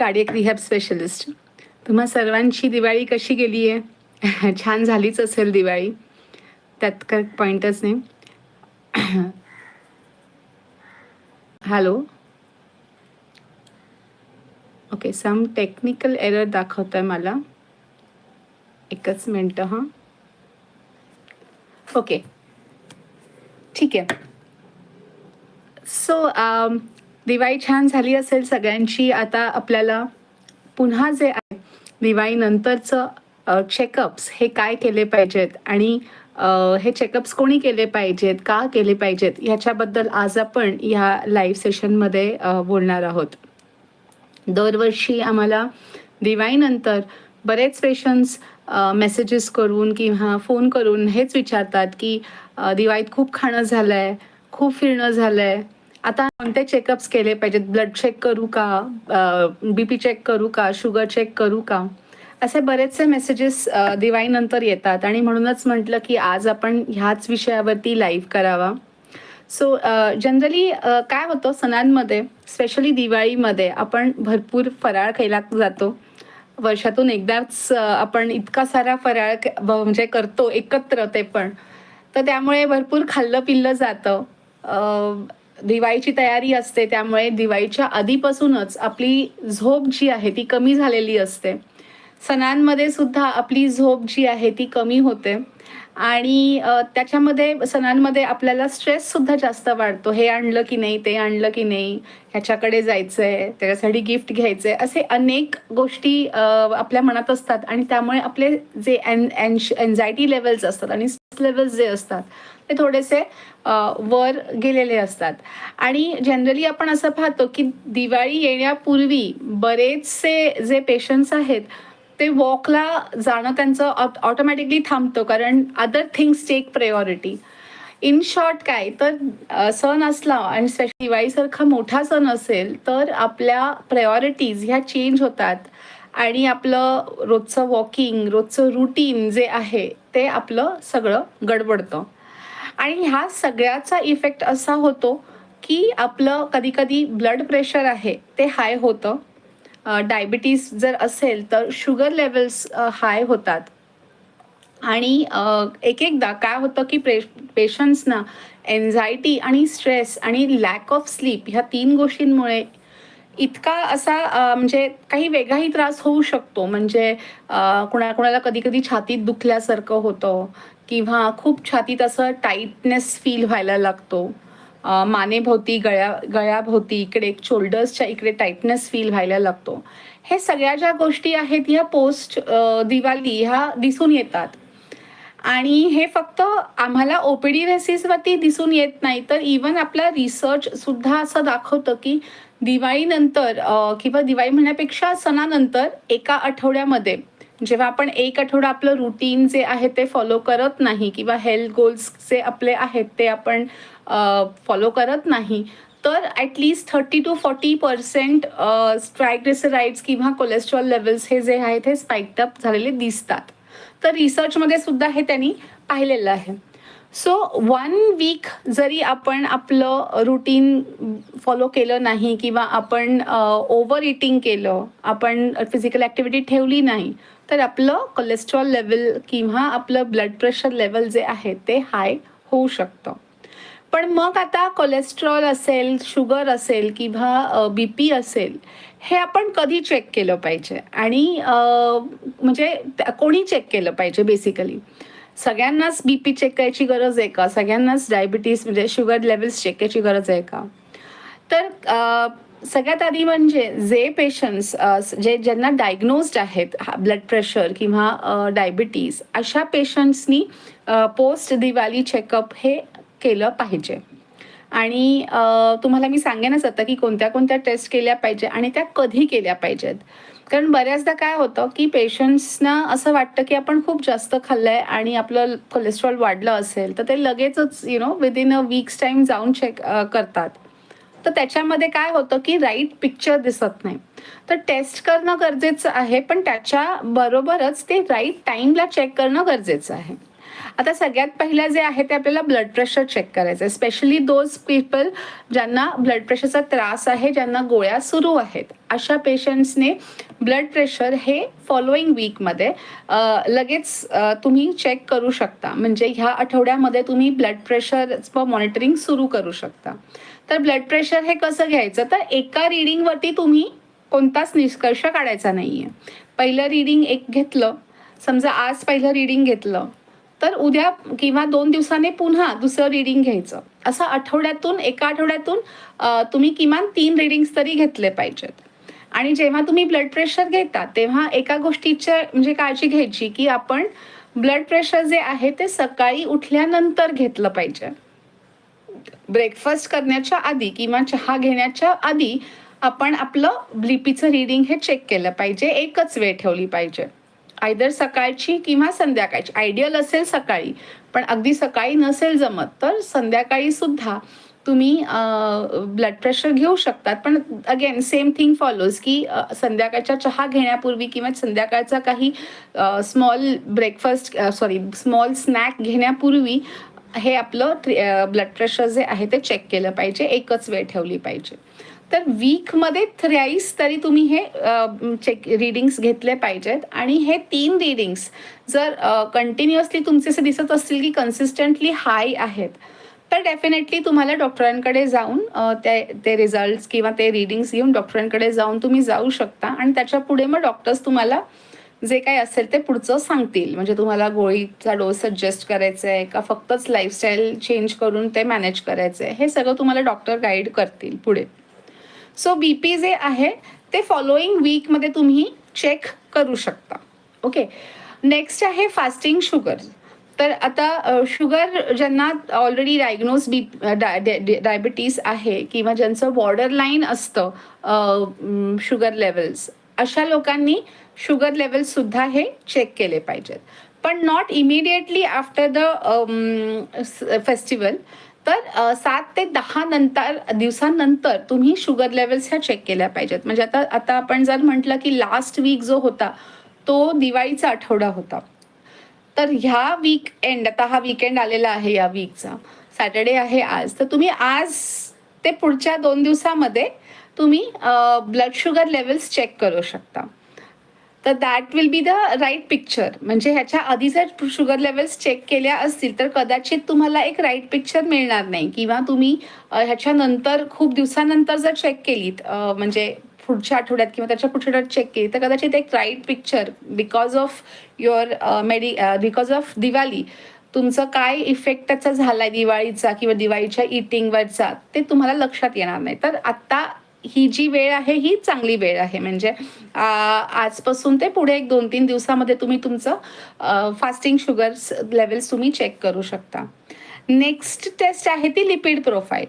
Cardiac rehab specialist तुम्हा सर्वांची दिवाळी कशी गेली आहे? छान झालीच असेल दिवाळी. त्यात काय पॉईंटच नाही. Hello okay some technical error दाखवत आहे मला. एकच मिनटं हां. ओके ठीक आहे. सो um, दिवाळी छान झाली असेल सगळ्यांची. आता आपल्याला पुन्हा जे आहे दिवाळीनंतरचं चेकअप्स हे काय केले पाहिजेत आणि हे चेकअप्स कोणी केले पाहिजेत का केले पाहिजेत ह्याच्याबद्दल आज आपण ह्या लाईव्ह सेशनमध्ये बोलणार आहोत. दरवर्षी आम्हाला दिवाळीनंतर बरेच पेशंट्स मेसेजेस करून किंवा फोन करून हेच विचारतात की दिवाळीत खूप खाणं झालं आहे खूप फिरणं झालं आहे आता कोणते चेकअप्स केले पाहिजेत? ब्लड चेक करू का? बी पी चेक करू का? शुगर चेक करू का? असे बरेचसे मेसेजेस दिवाळीनंतर येतात. आणि म्हणूनच म्हटलं की आज आपण ह्याच विषयावरती लाईव्ह करावा. सो जनरली काय होतं? सणांमध्ये स्पेशली दिवाळीमध्ये आपण भरपूर फराळ खायला जातो. वर्षातून एकदाच आपण इतका सारा फराळ म्हणजे करतो एकत्र ते पण. तर त्यामुळे भरपूर खाल्लं पिल्लं जातं दिवाळीची तयारी असते त्यामुळे दिवाळीच्या आधीपासूनच आपली झोप जी आहे ती कमी झालेली असते. सणांमध्ये सुद्धा आपली झोप जी आहे ती कमी होते. आणि त्याच्यामध्ये सणांमध्ये आपल्याला स्ट्रेस सुद्धा जास्त वाढतो. हे आणलं की नाही ते आणलं की नाही ह्याच्याकडे जायचं आहे त्याच्यासाठी गिफ्ट घ्यायचं आहे असे अनेक गोष्टी आपल्या मनात असतात. आणि त्यामुळे आपले जे एन एन्झायटी लेवल्स असतात आणि स्ट्रेस लेवल्स जे असतात ते थोडेसे वर गेलेले असतात. आणि जनरली आपण असं पाहतो की दिवाळी येण्यापूर्वी बरेचसे जे पेशंट्स आहेत ते वॉकला जाणं त्यांचं ऑटोमॅटिकली थांबतं कारण other things take priority in short काय तर सण असला आणि स्पेशली दिवाळीसारखा मोठा सण असेल तर आपल्या प्रायोरिटीज ह्या चेंज होतात. आणि आपलं रोजचं वॉकिंग रोजचं रुटीन जे आहे ते आपलं सगळं गडबडतं. आणि ह्या सगळ्याचा इफेक्ट असा होतो की आपलं कधी कधी ब्लड प्रेशर आहे ते हाय होतं. डायबिटीस जर असेल तर शुगर लेवल्स हाय होतात. आणि एक एकदा काय होतं की प्रे पेशंट्सना एन्झायटी आणि स्ट्रेस आणि लॅक ऑफ स्लीप ह्या तीन गोष्टींमुळे इतका असा म्हणजे काही वेगळाही त्रास होऊ शकतो. म्हणजे अ, कुणा कुणाला कधी कधी छातीत दुखल्यासारखं होतं किंवा खूप छातीत असं टाईटनेस फील व्हायला लागतो. मानेभोवती गळ्या गळ्याभोवती इकडे शोल्डर्सच्या इकडे टाईटनेस फील व्हायला लागतो. हे सगळ्या ज्या गोष्टी आहेत ह्या पोस्ट दिवाळी ह्या दिसून येतात. आणि हे फक्त आम्हाला ओपीडी बेसिसवरती दिसून येत नाही तर इवन आपला रिसर्च सुद्धा असं दाखवतं की दिवाळीनंतर किंवा दिवाळी म्हणण्यापेक्षा सणानंतर एका आठवड्यामध्ये जेव्हा आपण एक आठवडा आपलं रुटीन जे आहे ते फॉलो करत नाही किंवा हेल्थ गोल्स जे आपले आहेत ते आपण फॉलो करत नाही तर at least thirty to forty percent स्ट्रायग्रेसराईड्स किंवा कोलेस्ट्रॉल लेवल्स हे जे आहेत हे स्पाइक्ड अप झालेले दिसतात. तर रिसर्चमध्ये सुद्धा हे त्यांनी पाहिलेलं आहे. सो वन वीक जरी आपण आपलं रुटीन फॉलो केलं नाही किंवा आपण ओव्हर इटिंग केलं आपण फिजिकल ॲक्टिव्हिटी ठेवली नाही तर आपलं कोलेस्ट्रॉल लेवल किंवा आपलं ब्लड प्रेशर लेवल जे आहे ते हाय होऊ शकतं. पण मग आता कोलेस्ट्रॉल असेल शुगर असेल किंवा बी पी असेल हे आपण कधी चेक केलं पाहिजे? आणि म्हणजे कोणी चेक केलं पाहिजे बेसिकली सगळ्यांनाच बी पी चेक करायची गरज आहे का? सगळ्यांनाच डायबिटीस म्हणजे शुगर लेवल्स चेक करायची गरज आहे का? तर सगळ्यात आधी म्हणजे जे पेशंट्स जे ज्यांना डायग्नोज्ड आहेत ब्लड प्रेशर किंवा डायबिटीज अशा पेशंट्सनी पोस्ट दिवाळी चेकअप हे केलं पाहिजे. आणि तुम्हाला मी सांगेनच आता की कोणत्या कोणत्या टेस्ट केल्या पाहिजे आणि त्या कधी केल्या पाहिजेत. कारण बऱ्याचदा काय होतं की पेशंट्सना असं वाटतं की आपण खूप जास्त खाल्लं आहे आणि आपलं कोलेस्ट्रॉल वाढलं असेल तर ते लगेचच you know within a weeks time जाऊन चेक करतात. तर त्याच्यामध्ये काय होतं की राईट पिक्चर दिसत नाही. तर टेस्ट करणं गरजेचं आहे पण त्याच्या बरोबरच ते राईट टाईमला चेक करणं गरजेचं आहे. आता सगळ्यात पहिलं जे आहे ते आपल्याला ब्लड प्रेशर चेक करायचं आहे. स्पेशली दोज पीपल ज्यांना ब्लड प्रेशरचा त्रास आहे ज्यांना गोळ्या सुरू आहेत. अशा पेशंट्सने ब्लड प्रेशर हे फॉलोईंग वीकमध्ये लगेच तुम्ही चेक करू शकता. म्हणजे ह्या आठवड्यामध्ये तुम्ही ब्लड प्रेशरचं मॉनिटरिंग सुरू करू शकता. तर ब्लड प्रेशर हे कसं घ्यायचं? तर एका रिडिंगवरती तुम्ही कोणताच निष्कर्ष काढायचा नाही आहे पहिलं रिडिंग एक घेतलं. समजा आज पहिलं रिडिंग घेतलं. तर उद्या किंवा दोन दिवसाने पुन्हा दुसरं रिडिंग घ्यायचं. असं आठवड्यातून एका आठवड्यातून तुम्ही किमान तीन रिडिंग्स तरी घेतले पाहिजेत. आणि जेव्हा तुम्ही ब्लड प्रेशर घेता तेव्हा एका गोष्टीच्या म्हणजे काळजी घ्यायची की आपण ब्लड प्रेशर जे आहे ते सकाळी उठल्यानंतर घेतलं पाहिजे. ब्रेकफास्ट करण्याच्या आधी किंवा चहा घेण्याच्या आधी आपण आपलं ब्लिपीचं रिडिंग हे चेक केलं पाहिजे. एकच वेळ ठेवली पाहिजे. आयदर सकाळची किंवा संध्याकाळची. आयडियल असेल सकाळी पण अगदी सकाळी नसेल जमत तर संध्याकाळी सुद्धा तुम्ही ब्लड प्रेशर घेऊ शकतात. पण अगेन सेम थिंग फॉलोज की संध्याकाळच्या चहा घेण्यापूर्वी किंवा संध्याकाळचा काही small breakfast sorry small snack घेण्यापूर्वी हे आपलं ब्लड प्रेशर जे आहे ते चेक केलं पाहिजे. एकच वेळ ठेवली पाहिजे. तर वीकमध्ये थ्राईस तरी तुम्ही हे चेक रिडिंग्स घेतले पाहिजेत. आणि हे तीन रिडिंग्स जर कंटिन्युअसली तुमचे असे दिसत असतील की कन्सिस्टंटली हाय आहेत तर डेफिनेटली तुम्हाला डॉक्टरांकडे जाऊन ते ते रिझल्ट्स किंवा ते रिडिंग्स घेऊन डॉक्टरांकडे जाऊन तुम्ही जाऊ शकता. आणि त्याच्या पुढे मग डॉक्टर्स तुम्हाला जे काही असेल ते पुढचं सांगतील. म्हणजे तुम्हाला गोळीचा डोस सजेस्ट करायचा आहे का फक्तच लाईफस्टाईल चेंज करून ते मॅनेज करायचं आहे हे सगळं तुम्हाला डॉक्टर गाईड करतील पुढे. सो बी पी जे आहे ते फॉलोईंग वीकमध्ये तुम्ही चेक करू शकता. ओके नेक्स्ट आहे फास्टिंग शुगर तर आता शुगर ज्यांना ऑलरेडी डायग्नोज बी डायबिटीस आहे किंवा ज्यांचं बॉर्डर लाईन असतं शुगर लेवल्स अशा लोकांनी शुगर लेवल्ससुद्धा हे चेक केले पाहिजेत. पण not immediately after the festival तर सात ते दहा नंतर दिवसानंतर तुम्ही शुगर लेवल्स ह्या चेक केल्या पाहिजेत. म्हणजे आता आता आपण जर म्हटलं की लास्ट वीक जो होता तो दिवाळीचा आठवडा होता. तर ह्या वीक एंड आता हा वीकेंड आलेला आहे या वीकचा सॅटर्डे आहे आज. तर तुम्ही आज ते पुढच्या दोन दिवसामध्ये तुम्ही ब्लड शुगर लेवल्स चेक करू शकता. तर that will be the right picture म्हणजे ह्याच्या आधी जर शुगर लेवल्स चेक केल्या असतील तर कदाचित तुम्हाला एक राईट पिक्चर मिळणार नाही. किंवा तुम्ही ह्याच्यानंतर खूप दिवसानंतर जर चेक केलीत म्हणजे पुढच्या आठवड्यात किंवा त्याच्या पुढच्या आठवड्यात चेक केली तर कदाचित एक right picture because of your मेडि because of Diwali. तुमचं काय इफेक्ट त्याचा झाला आहे दिवाळीचा किंवा दिवाळीच्या इटिंगवरचा ते तुम्हाला लक्षात येणार नाही. तर आत्ता ही जी वेळ आहे ही चांगली वेळ आहे. म्हणजे आजपासून ते पुढे एक दोन तीन दिवसामध्ये तुम्ही तुमचं फास्टिंग शुगर लेवल्स तुम्ही चेक करू शकता. नेक्स्ट टेस्ट आहे ती लिपिड प्रोफाईल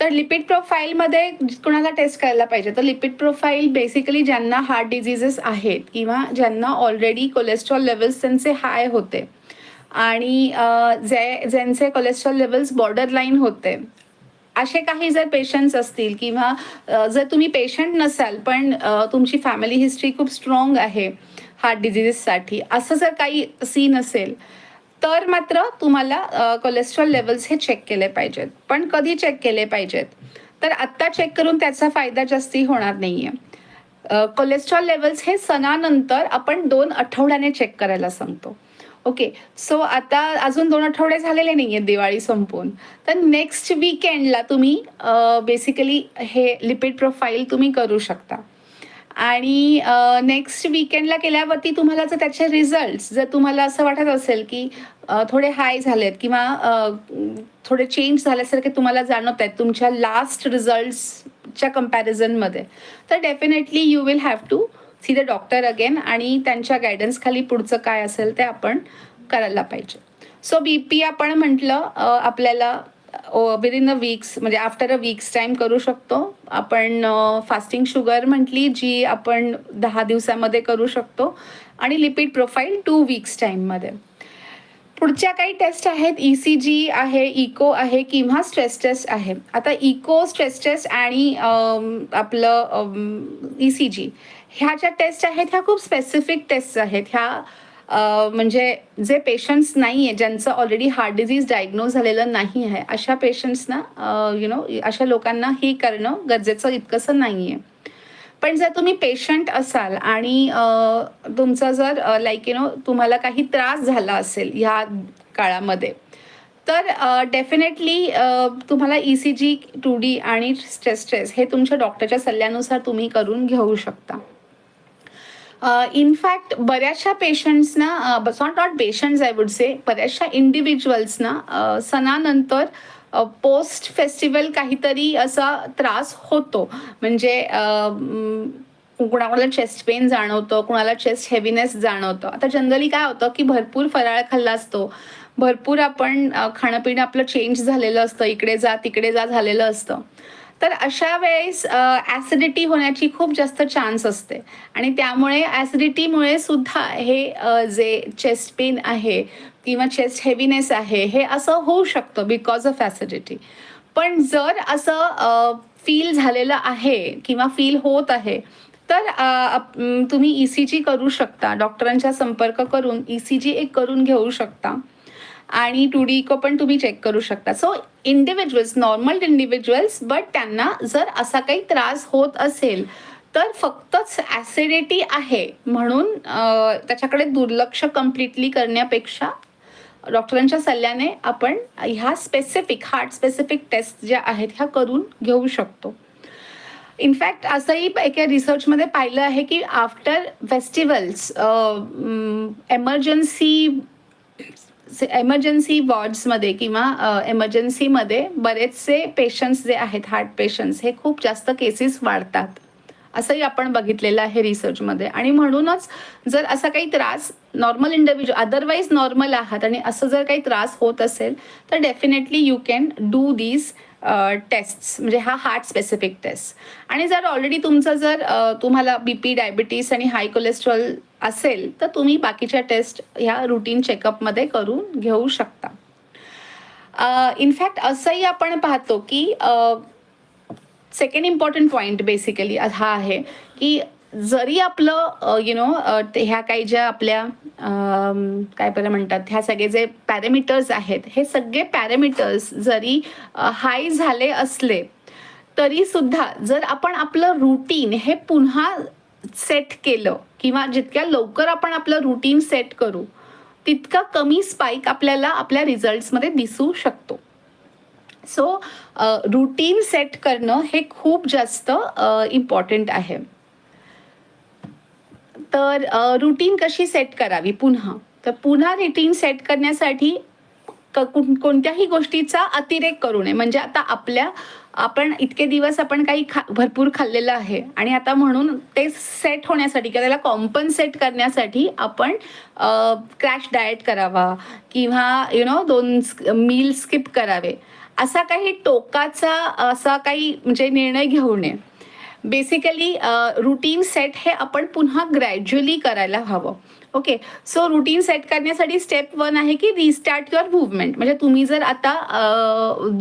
तर लिपिड प्रोफाईलमध्ये कोणाला टेस्ट करायला पाहिजे? तर लिपिड प्रोफाईल बेसिकली ज्यांना हार्ट डिझिजेस आहेत किंवा ज्यांना ऑलरेडी कोलेस्ट्रॉल लेवल्स त्यांचे हाय होते. आणि जे ज्यांचे कोलेस्ट्रॉल लेवल्स बॉर्डर लाईन होते. असे काही जर पेशंट्स असतील किंवा जर तुम्ही पेशंट नसाल पण तुमची फॅमिली हिस्ट्री खूप स्ट्रॉंग आहे हार्ट डिझिजेससाठी असं जर काही सीन असेल तर मात्र तुम्हाला कोलेस्ट्रॉल लेवल्स हे चेक केले पाहिजेत. पण कधी चेक केले पाहिजेत? तर आत्ता चेक करून त्याचा फायदा जास्ती होणार नाही आहे कोलेस्ट्रॉल लेवल्स हे सणानंतर आपण दोन आठवड्याने चेक करायला सांगतो. ओके सो आता अजून दोन आठवडे झालेले नाही आहेत दिवाळी संपून. तर नेक्स्ट वीकेंडला तुम्ही बेसिकली हे लिपिड प्रोफाईल तुम्ही करू शकता. आणि नेक्स्ट वीकेंडला केल्यावरती तुम्हाला जर त्याचे रिझल्ट जर तुम्हाला असं वाटत असेल की थोडे हाय झालेत किंवा थोडे चेंज झाल्यासारखे तुम्हाला जाणवत आहेत तुमच्या लास्ट रिझल्ट्सच्या कम्पॅरिझनमध्ये तर definitely you will have to see the doctor again आणि त्यांच्या गायडन्स खाली पुढचं काय असेल ते आपण करायला पाहिजे. सो बी पी आपण म्हटलं आपल्याला आपल्याला विदिन अ वीक्स म्हणजे आफ्टर अ वीक्स टाइम करू शकतो. आपण फास्टिंग शुगर म्हटली जी आपण दहा दिवसामध्ये करू शकतो. आणि लिपिड प्रोफाईल टू वीक्स टाईममध्ये पुढच्या काही टेस्ट आहेत. ई सी जी आहे इको आहे किंवा स्ट्रेस टेस्ट आहे. आता इको स्ट्रेस टेस्ट आणि आपलं ई सी जी ह्या ज्या टेस्ट आहेत ह्या खूप स्पेसिफिक टेस्ट आहेत. ह्या म्हणजे जे पेशंट्स नाही आहे ज्यांचं ऑलरेडी हार्ट डिझीज डायग्नोज झालेलं नाही आहे अशा पेशंट्सना यु नो अशा लोकांना ही करणं गरजेचं इतकंसं नाही आहे पण जर तुम्ही पेशंट असाल आणि तुमचा जर लाईक यु नो तुम्हाला काही त्रास झाला असेल ह्या काळामध्ये तर डेफिनेटली तुम्हाला E C G two D आणि स्ट्रेस स्ट्रेस हे तुमच्या डॉक्टरच्या सल्ल्यानुसार तुम्ही करून घेऊ शकता. इनफॅक्ट बऱ्याचशा पेशंट्सना not not patients I would say बऱ्याचशा इंडिव्हिज्युअल्सना सणानंतर पोस्ट फेस्टिवल काहीतरी असा त्रास होतो. म्हणजे कुणाला चेस्ट पेन जाणवतं कुणाला चेस्ट हेवीनेस जाणवतं. आता जनरली काय होतं की भरपूर फराळ खाल्ला असतो. भरपूर आपण खाणंपिणं आपलं चेंज झालेलं असतं. इकडे जा तिकडे जा झालेलं असतं. तर अशा वेळेस ॲसिडिटी होण्याची खूप जास्त चान्स असते. आणि त्यामुळे ॲसिडिटीमुळे सुद्धा हे जे चेस्ट पेन आहे किंवा चेस्ट हेवीनेस आहे हे असं होऊ शकतं बिकॉज ऑफ ॲसिडिटी पण जर असं फील झालेलं आहे किंवा फील होत आहे तर तुम्ही ई सी जी करू शकता. डॉक्टरांचा संपर्क करून ई सी जी एक करून घेऊ शकता. आणि टू डी इको पण तुम्ही चेक करू शकता. So individuals normal individuals but त्यांना जर असा काही त्रास होत असेल तर फक्तच ॲसिडिटी आहे. म्हणून त्याच्याकडे दुर्लक्ष कम्प्लिटली करण्यापेक्षा डॉक्टरांच्या सल्ल्याने आपण ह्या स्पेसिफिक हार्ट स्पेसिफिक टेस्ट ज्या आहेत ह्या करून घेऊ शकतो. इनफॅक्ट असंही एका रिसर्चमध्ये पाहिलं आहे की आफ्टर फेस्टिवल्स एमर्जन्सी एमर्जन्सी वॉर्ड्समध्ये किंवा एमर्जन्सीमध्ये बरेचसे पेशंट्स जे आहेत हार्ट पेशंट्स हे खूप जास्त केसेस वाढतात. असंही आपण बघितलेलं आहे रिसर्चमध्ये आणि म्हणूनच जर असा काही त्रास नॉर्मल इंडिव्हिज्युअल अदरवाईज नॉर्मल आहात आणि असं जर काही त्रास होत असेल तर definitely you can do these test म्हणजे हा हार्ट स्पेसिफिक टेस्ट आणि जर ऑलरेडी तुमचं जर तुम्हाला बी पी डायबिटीस आणि हाय कोलेस्ट्रॉल असेल तर तुम्ही बाकीच्या टेस्ट ह्या रुटीन चेकअपमध्ये करून घेऊ शकता. इनफॅक्ट असंही आपण पाहतो की सेकंड इम्पॉर्टंट पॉईंट बेसिकली हा आहे की जरी आपलं यु नो ह्या काही ज्या आपल्या काय बरं म्हणतात ह्या सगळे जे पॅरामीटर्स आहेत हे सगळे पॅरामीटर्स जरी हाय झाले असले तरी सुद्धा जर आपण आपलं रुटीन हे पुन्हा सेट केलं किंवा जितक्या लवकर आपण आपलं रुटीन सेट करू तितका कमी स्पाईक आपल्याला आपल्या रिझल्ट्समध्ये दिसू शकतो. सो रुटीन सेट करणं हे खूप जास्त इम्पॉर्टंट आहे. तर रुटीन कशी सेट करावी पुन्हा? तर पुन्हा रुटीन सेट करण्यासाठी क- कोणत्याही गोष्टीचा अतिरेक करू नये. म्हणजे आता आपल्या आपण इतके दिवस आपण काही खा भरपूर खाल्लेलं आहे आणि आता म्हणून ते सेट होण्यासाठी किंवा त्याला कॉम्पन्सेट करण्यासाठी आपण क्रॅश डाएट करावा किंवा यु नो दोन मील स्किप करावे. असा काही टोकाचा असा काही म्हणजे निर्णय घेऊ नये. बेसिकली रुटीन सेट हे आपण पुन्हा ग्रॅज्युअली करायला हवं. ओके सो रुटीन सेट करण्यासाठी स्टेप वन आहे की रिस्टार्ट युअर मुवमेंट म्हणजे तुम्ही जर आता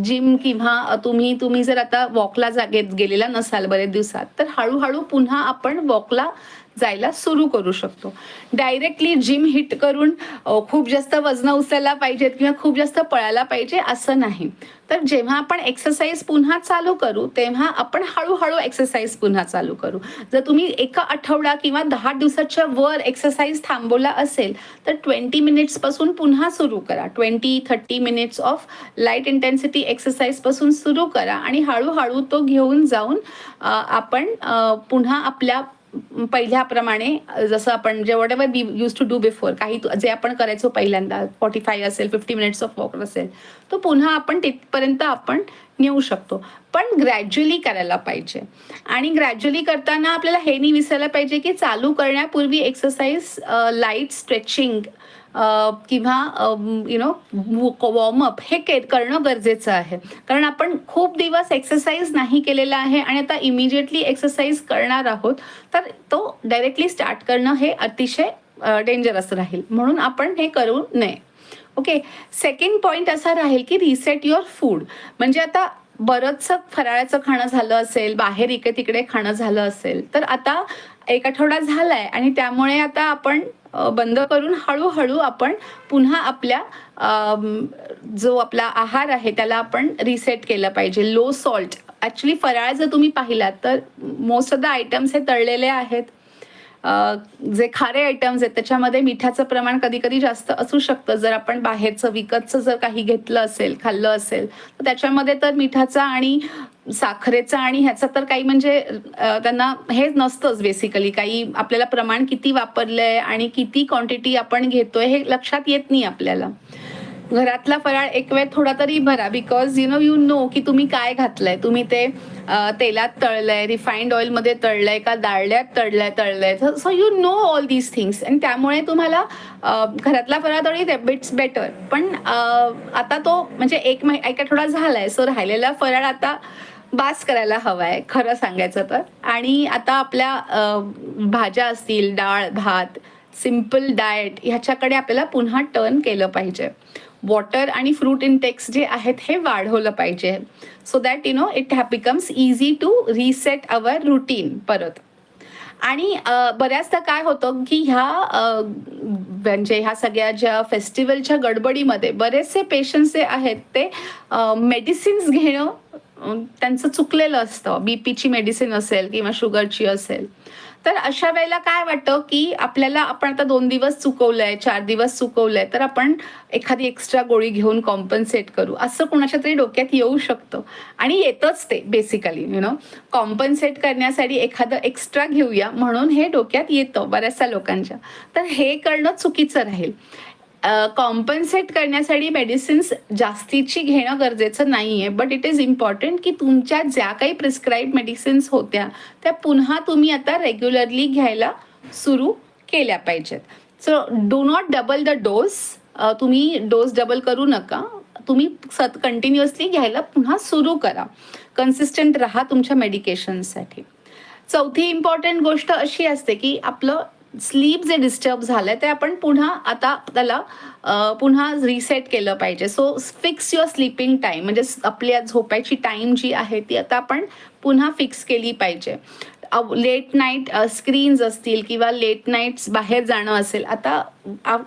जिम किंवा तुम्ही तुम्ही जर आता वॉकला जागेत गेलेला नसाल बरेच दिवसात तर हळूहळू पुन्हा आपण वॉकला जायला सुरू करू शकतो. डायरेक्टली जिम हिट करून खूप जास्त वजन उचलायला पाहिजेत किंवा खूप जास्त पळायला पाहिजे असं नाही. तर जेव्हा आपण एक्सरसाइज पुन्हा चालू करू तेव्हा आपण हळूहळू एक्सरसाइज पुन्हा चालू करू. जर तुम्ही एका आठवडा किंवा दहा दिवसाच्या वर एक्सरसाइज थांबवला असेल तर ट्वेंटी मिनिट्सपासून पुन्हा सुरू करा. Twenty thirty minutes of light intensity एक्सरसाइजपासून सुरू करा आणि हळूहळू तो घेऊन जाऊन आपण पुन्हा आपल्या पहिल्याप्रमाणे जसं आपण जे whatever be use to do before काही जे आपण करायचो पहिल्यांदा फॉर्टी फाय असेल फिफ्टी मिनिट्स ऑफ वॉक असेल तो पुन्हा आपण तिथपर्यंत आपण नेऊ शकतो. पण ग्रॅज्युअली करायला पाहिजे. आणि ग्रॅज्युअली करताना आपल्याला हे नाही विसरायला पाहिजे की चालू करण्यापूर्वी एक्सरसाइज लाइट स्ट्रेचिंग किंवा यु नो वॉर्मअप हे के करणं गरजेचं आहे. कारण आपण खूप दिवस एक्सरसाइज नाही केलेला आहे आणि आता इमिजिएटली एक्सरसाइज करणार आहोत तर तो डायरेक्टली स्टार्ट करणं हे अतिशय डेंजरस राहील. म्हणून आपण हे करू नये. ओके सेकंड पॉईंट असा राहील की रिसेट युअर फूड म्हणजे आता बरंचसं फराळाचं खाणं झालं असेल बाहेर इकडे तिकडे खाणं झालं असेल तर आता एक आठवडा झालाय आणि त्यामुळे आता आपण बंद करून हळूहळू आपण पुन्हा आपल्या जो आपला आहार आहे त्याला आपण रिसेट केलं पाहिजे. लो सॉल्ट ॲक्च्युली फराळ जर तुम्ही पाहिलात तर मोस्ट ऑफ द आयटम्स हे तळलेले आहेत. जे खारे आयटम्स आहेत त्याच्यामध्ये मिठाचं प्रमाण कधी कधी जास्त असू शकतं. जर आपण बाहेरचं विकतचं जर काही घेतलं असेल खाल्लं असेल तर त्याच्यामध्ये तर मिठाचा आणि साखरेचा आणि ह्याचा तर काही म्हणजे त्यांना हे नसतंच बेसिकली काही आपल्याला प्रमाण किती वापरलंय आणि किती क्वांटिटी आपण घेतोय हे लक्षात येत नाही आपल्याला. घरातला फराळ एक वेळ थोडा तरी भरा because you know you know की तुम्ही काय घातलंय. तुम्ही ते तेलात तळलंय रिफाईंड ऑइलमध्ये तळलंय का डाळल्यात तळलंय तळलंय. So you know all these things आणि त्यामुळे तुम्हाला घरातला फराळ तळी इट्स बेटर पण आता तो म्हणजे एक मै एक आठवडा झालाय. सो राहिलेला फराळ आता बास करायला हवा आहे खरं सांगायचं तर. आणि आता आपल्या भाज्या असतील डाळ भात सिंपल डाएट ह्याच्याकडे आपल्याला पुन्हा टर्न केलं पाहिजे. वॉटर आणि फ्रूट इंटेक्स जे आहेत हे वाढवलं पाहिजे. So that you know it uh becomes easy to reset our routine परत. आणि बऱ्याचदा काय होतं की ह्या म्हणजे ह्या सगळ्या ज्या फेस्टिवलच्या गडबडीमध्ये बरेचसे पेशंट्स जे आहेत ते मेडिसिन्स घेणं त्यांचं चुकलेलं असतं. बीपीची मेडिसिन असेल किंवा शुगरची असेल. तर अशा वेळेला काय वाटतं की आपल्याला आपण आता दोन दिवस चुकवलंय चार दिवस चुकवलंय तर आपण एखादी एक्स्ट्रा गोळी घेऊन कॉम्पन्सेट करू. असं कोणाच्या तरी डोक्यात येऊ शकतं. आणि येतच ते बेसिकली यु नो कॉम्पन्सेट करण्यासाठी एखादं एक्स्ट्रा घेऊया म्हणून हे डोक्यात येतं बऱ्याचशा लोकांच्या. तर हे करणं चुकीचं राहील. कॉम्पन्सेट करण्यासाठी मेडिसिन्स जास्तीची घेणं गरजेचं नाही आहे बट इट इज इम्पॉर्टंट की तुमच्या ज्या काही प्रिस्क्राईब मेडिसिन्स होत्या त्या पुन्हा तुम्ही आता रेग्युलरली घ्यायला सुरू केल्या पाहिजेत. So do not double the dose तुम्ही डोस डबल करू नका. तुम्ही सत कंटिन्युअसली घ्यायला पुन्हा सुरू करा. कन्सिस्टंट राहा तुमच्या मेडिकेशनसाठी चौथी इम्पॉर्टंट गोष्ट अशी असते की आपलं स्लीप जे डिस्टर्ब झालंय ते आपण पुन्हा आता त्याला पुन्हा रिसेट केलं पाहिजे. So fix your sleeping time म्हणजे आपल्या झोपायची टाईम जी आहे ती आता आपण पुन्हा फिक्स केली पाहिजे. लेट नाईट स्क्रीन्स असतील किंवा लेट नाईट्स बाहेर जाणं असेल आता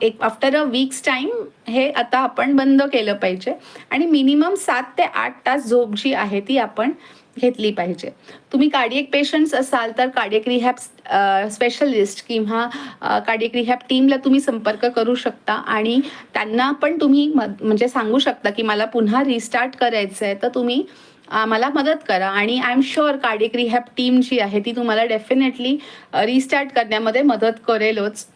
एक आफ्टर अ वीक्स टाईम हे आता आपण बंद केलं पाहिजे. आणि मिनिमम सात ते आठ तास झोप जी आहे ती आपण घेतली पाहिजे. तुम्ही कार्डियक पेशंट्स असाल तर कार्डियक रिहॅब स्पेशलिस्ट किंवा कार्डियक रिहॅब टीमला तुम्ही संपर्क करू शकता आणि त्यांना पण तुम्ही म्हणजे सांगू शकता की मला पुन्हा रिस्टार्ट करायचं आहे तर तुम्ही मला मदत करा. आणि I am sure cardiac rehab team जी आहे ती तुम्हाला डेफिनेटली रिस्टार्ट करण्यामध्ये मदत करेलच.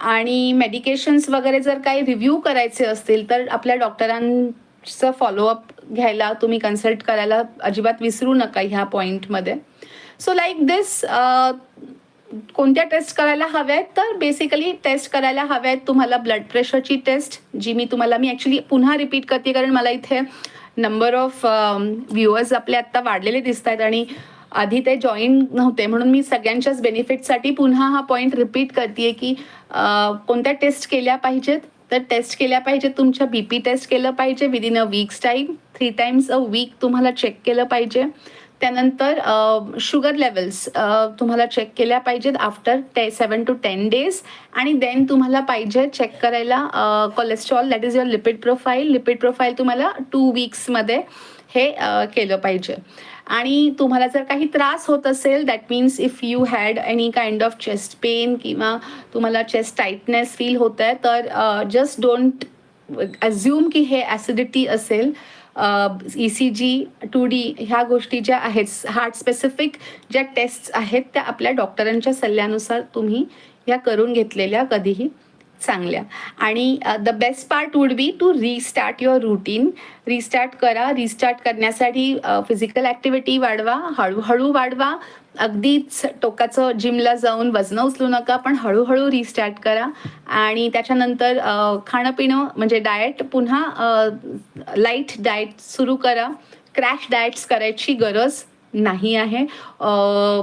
आणि मेडिकेशन्स वगैरे जर काही रिव्ह्यू करायचे असतील तर आपल्या डॉक्टरांचं फॉलोअप घ्यायला तुम्ही कन्सल्ट करायला अजिबात विसरू नका ह्या पॉईंटमध्ये सो लाईक दिस कोणत्या टेस्ट करायला हव्या आहेत तर बेसिकली टेस्ट करायला हव्या आहेत तुम्हाला ब्लड प्रेशरची टेस्ट जी मी तुम्हाला मी ॲक्च्युली पुन्हा रिपीट करते कारण मला इथे नंबर ऑफ व्ह्युअर्स आपले आत्ता वाढलेले दिसत आहेत आणि आधी ते जॉईन नव्हते. म्हणून मी सगळ्यांच्याच बेनिफिटसाठी पुन्हा हा पॉईंट रिपीट करते की कोणत्या टेस्ट केल्या पाहिजेत? तर टेस्ट केल्या पाहिजेत तुमच्या बी पी टेस्ट केलं पाहिजे within a week's time three times a week तुम्हाला चेक केलं पाहिजे. त्यानंतर शुगर लेवल्स तुम्हाला चेक केल्या पाहिजेत after the seven to ten days आणि देन तुम्हाला पाहिजे चेक करायला cholesterol that is your lipid profile lipid profile तुम्हाला टू वीक्समध्ये हे केलं पाहिजे. आणि तुम्हाला जर काही त्रास होत असेल that means if you had any kind of chest pain किंवा तुम्हाला चेस्ट टाईटनेस फील होत आहे तर जस्ट डोंट अज्युम की हे ॲसिडिटी असेल. E C G two D ह्या गोष्टी ज्या आहेत हार्ट स्पेसिफिक ज्या टेस्ट आहेत त्या आपल्या डॉक्टरांच्या सल्ल्यानुसार तुम्ही ह्या करून घेतलेल्या कधीही चांगल्या. आणि the best part would be to restart your routine restart करा. रिस्टार्ट करण्यासाठी फिजिकल ॲक्टिव्हिटी वाढवा. हळूहळू वाढवा. अगदीच टोकाचं जिमला जाऊन वजनं उचलू नका पण हळूहळू रिस्टार्ट करा. आणि त्याच्यानंतर खाणं पिणं म्हणजे डाएट पुन्हा लाइट डाएट सुरू करा. क्रॅश डाएट्स करायची गरज नाही आहे.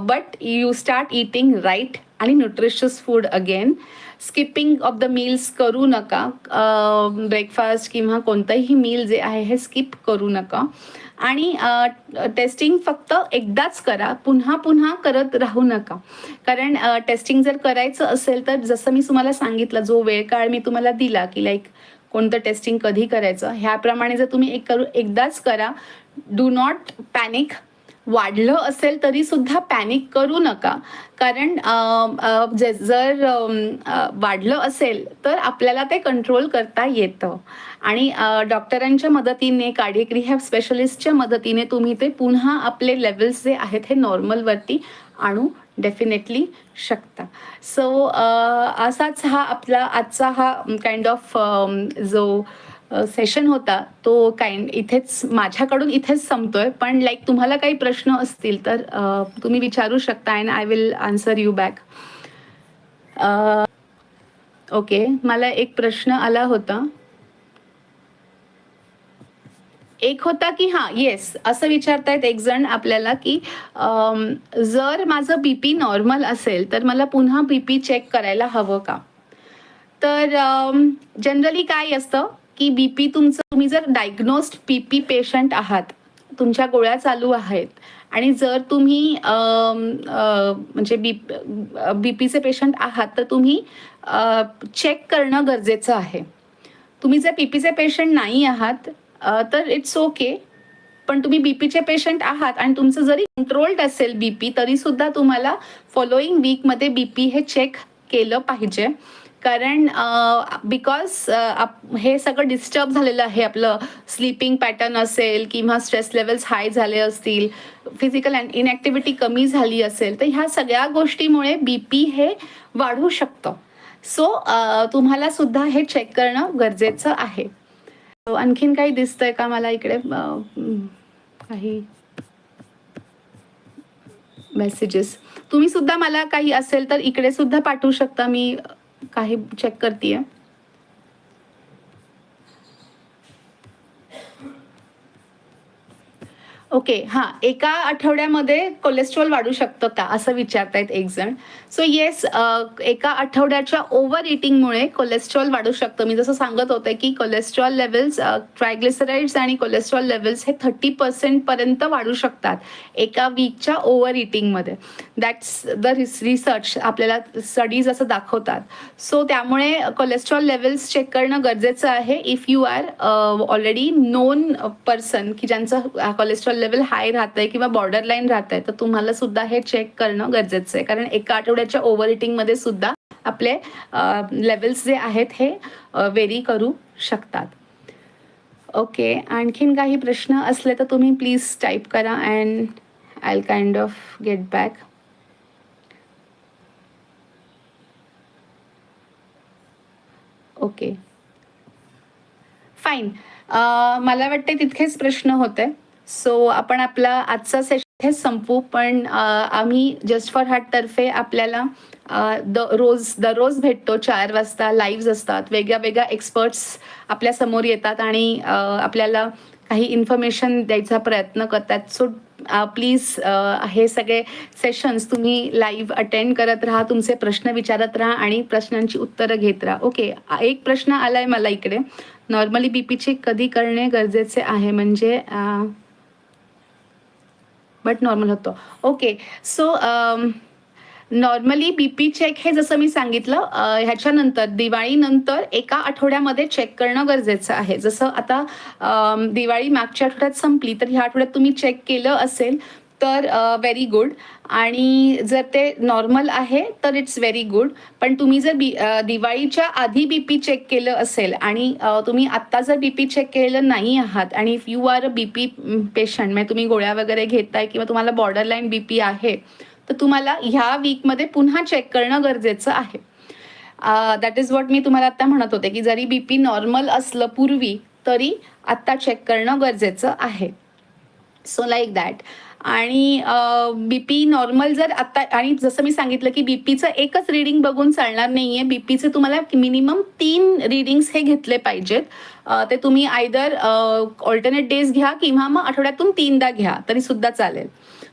But you start eating right आणि nutritious food again skipping of the meals करू नका. ब्रेकफास्ट किंवा कोणतंही मील जे आहे हे स्किप करू नका. आणि टेस्टिंग फक्त एकदाच करा. पुन्हा पुन्हा करत राहू नका. कारण टेस्टिंग जर करायचं असेल तर जसं मी तुम्हाला सांगितलं जो वेळ काळ मी तुम्हाला दिला की लाईक कोणतं टेस्टिंग कधी करायचं ह्याप्रमाणे जर तुम्ही एक करू एकदाच करा. डू नॉट पॅनिक वाढलं असेल तरी सुद्धा पॅनिक करू नका. कारण जे- जर वाढलं असेल तर आपल्याला ते कंट्रोल करता येतं. आणि डॉक्टरांच्या मदतीने कार्डियक रिहॅब स्पेशलिस्टच्या मदतीने तुम्ही ते पुन्हा आपले लेवल्स जे आहेत हे नॉर्मलवरती आणू डेफिनेटली शकता. सो असाच हा आपला आजचा हा काइंड ऑफ जो सेशन होता तो काइंड इथेच माझ्याकडून इथेच संपतोय. पण लाईक तुम्हाला काही प्रश्न असतील तर तुम्ही विचारू शकता and I will answer you back okay मला एक प्रश्न आला होता. एक होता की हां येस असं विचारतायत एक जण आपल्याला की जर माझं बी पी नॉर्मल असेल तर मला पुन्हा बी पी चेक करायला हवं का? तर जनरली काय असतं? की बीपी तुमचं तुम्ही जर डायग्नोस्ड पीपी पेशंट आहात तुमच्या गोळ्या चालू आहेत आणि जर तुम्ही म्हणजे बी बी पीचे पेशंट आहात तर तुम्ही चेक करणं गरजेचं आहे. तुम्ही जर बी पीचे पेशंट नाही आहात तर इट्स ओके पण तुम्ही बीपीचे पेशंट आहात आणि तुमचं जरी कंट्रोल्ड असेल बीपी तरी सुद्धा तुम्हाला फॉलोईंग वीकमध्ये बीपी हे चेक केलं पाहिजे. कारण बिकॉज हे सगळं डिस्टर्ब झालेलं आहे आपलं. स्लीपिंग पॅटर्न असेल किंवा स्ट्रेस लेवल्स हाय झाले असतील फिजिकल इनॅक्टिव्हिटी कमी झाली असेल तर ह्या सगळ्या गोष्टीमुळे बी पी हे वाढू शकतं. सो तुम्हाला सुद्धा हे चेक करणं गरजेचं आहे. आणखीन काही दिसतंय का मला इकडे? काही मेसेजेस तुम्ही सुद्धा मला काही असेल तर इकडे सुद्धा पाठवू शकता मी. काही चेक करते ओके हां एका आठवड्यामध्ये कोलेस्ट्रॉल वाढू शकतं का? असं विचारतायत एक जण. सो येस एका आठवड्याच्या ओव्हर इटिंगमुळे कोलेस्ट्रॉल वाढू शकतं. मी जसं सांगत होते की कोलेस्ट्रॉल लेवल्स ट्रायग्लिसराइड्स आणि कोलेस्ट्रॉल लेवल्स हे थर्टी पर्सेंटपर्यंत वाढू शकतात एका वीकच्या ओव्हर इटिंगमध्ये दॅट्स द रिसर्च आपल्याला स्टडीज असं दाखवतात. सो त्यामुळे कोलेस्ट्रॉल लेवल्स चेक करणं गरजेचं आहे. If you are already known person की ज्यांचं कोलेस्ट्रॉल लेवल हाय राहत आहे किंवा बॉर्डर लाईन राहत आहे तर तुम्हाला सुद्धा हे चेक करणं गरजेचं आहे कारण एका आठवड्याच्या ओव्हर इटिंगमध्ये सुद्धा आपले लेवल्स जे आहेत हे व्हेरी करू शकतात. ओके आणखीन काही प्रश्न असले तर तुम्ही प्लीज टाईप करा and I kind of get back okay fine मला वाटते तितकेच प्रश्न होते. सो आपण आपला आजचा सेशन इथेच संपू पण आम्ही जस्ट फॉर हार्ट तर्फे आपल्याला द रोज दररोज भेटतो. चार वाजता लाईव्ह असतात. वेगळ्या वेगळ्या एक्सपर्ट्स आपल्यासमोर येतात आणि आपल्याला काही इन्फॉर्मेशन द्यायचा प्रयत्न करतात. सो प्लीज हे सगळे सेशन्स तुम्ही लाईव्ह अटेंड करत राहा तुमचे प्रश्न विचारत राहा आणि प्रश्नांची उत्तरं घेत राहा. ओके एक प्रश्न आला आहे मला इकडे. नॉर्मली बी पीचे कधी करणे गरजेचे आहे? म्हणजे बट नॉर्मल होतो. Okay so normally B P check हे जसं मी सांगितलं ह्याच्यानंतर दिवाळीनंतर एका आठवड्यामध्ये चेक करणं गरजेचं आहे. जसं आता दिवाळी मागच्या आठवड्यात संपली तर ह्या आठवड्यात तुम्ही चेक केलं असेल तर व्हेरी गुड आणि जर ते नॉर्मल आहे तर इट्स व्हेरी गुड पण तुम्ही जर बी दिवाळीच्या आधी बी पी चेक केलं असेल आणि तुम्ही आत्ता जर बी पी चेक केलेलं नाही आहात आणि if you are a B P patient म्हणजे तुम्ही गोळ्या वगैरे घेताय किंवा तुम्हाला बॉर्डर लाईन बी पी आहे तर तुम्हाला ह्या वीकमध्ये पुन्हा चेक करणं गरजेचं आहे. दॅट इज वॉट मी तुम्हाला आता म्हणत होते की जरी बी पी नॉर्मल असलं पूर्वी तरी आत्ता चेक करणं गरजेचं आहे. सो लाईक दॅट आणि बी पी नॉर्मल जर आता आणि जसं मी सांगितलं की बी पीचं एकच रिडिंग बघून चालणार नाही आहे बी पीचे तुम्हाला मिनिमम तीन रिडिंग्स हे घेतले पाहिजेत. ते तुम्ही आयदर ऑल्टरनेट डेज घ्या किंवा मग आठवड्यातून तीनदा घ्या तरी सुद्धा चालेल.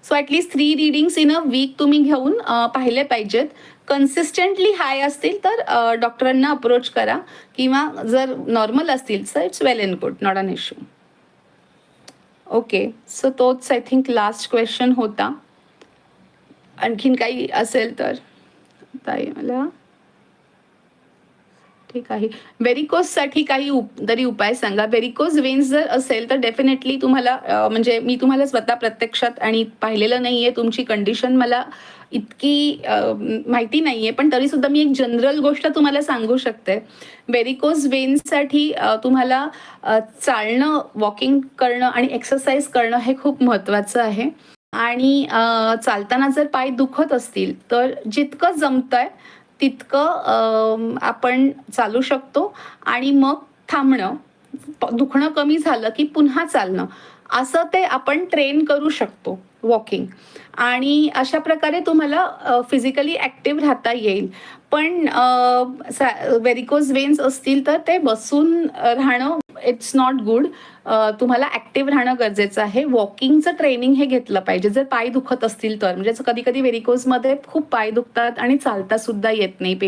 So at least three readings in a week तुम्ही घेऊन पाहिले पाहिजेत. कन्सिस्टंटली हाय असतील तर डॉक्टरांना अप्रोच करा. किंवा जर नॉर्मल असतील तर it's well in good not an issue okay so तोच आय थिंक लास्ट क्वेश्चन होता. आणखीन काही असेल तर ताई मला ठीक आहे. व्हेरिकोजसाठी काही उप तरी उपाय सांगा. व्हेरिकोज वेन्स जर असेल तर डेफिनेटली तुम्हाला म्हणजे मी तुम्हाला स्वतः प्रत्यक्षात आणि पाहिलेलं नाहीये. तुमची कंडिशन मला इतकी माहिती माहिती नाहीये. पण तरी सुद्धा मी एक जनरल गोष्ट तुम्हाला सांगू शकते. व्हेरिकोज वेन्ससाठी तुम्हाला चालणं वॉकिंग करणं आणि एक्सरसाइज करणं हे खूप महत्त्वाचं आहे. आणि चालताना जर पाय दुखत असतील तर जितकं जमतंय तितकं आपण चालू शकतो आणि मग थांबणं. दुखणं कमी झालं की पुन्हा चालणं. असं ते आपण ट्रेन करू शकतो वॉकिंग. आणि अशा प्रकारे तुम्हाला फिजिकली ॲक्टिव्ह राहता येईल. पण व्हेरिकोज वेन्स असतील तर ते बसून राहणं इट्स नॉट गुड तुम्हाला ॲक्टिव्ह राहणं गरजेचं आहे. वॉकिंगचं ट्रेनिंग हे घेतलं पाहिजे. जर पाय दुखत असतील तर. म्हणजे कधी कधी व्हेरिकोजमध्ये खूप पाय दुखतात आणि चालता सुद्धा येत नाही.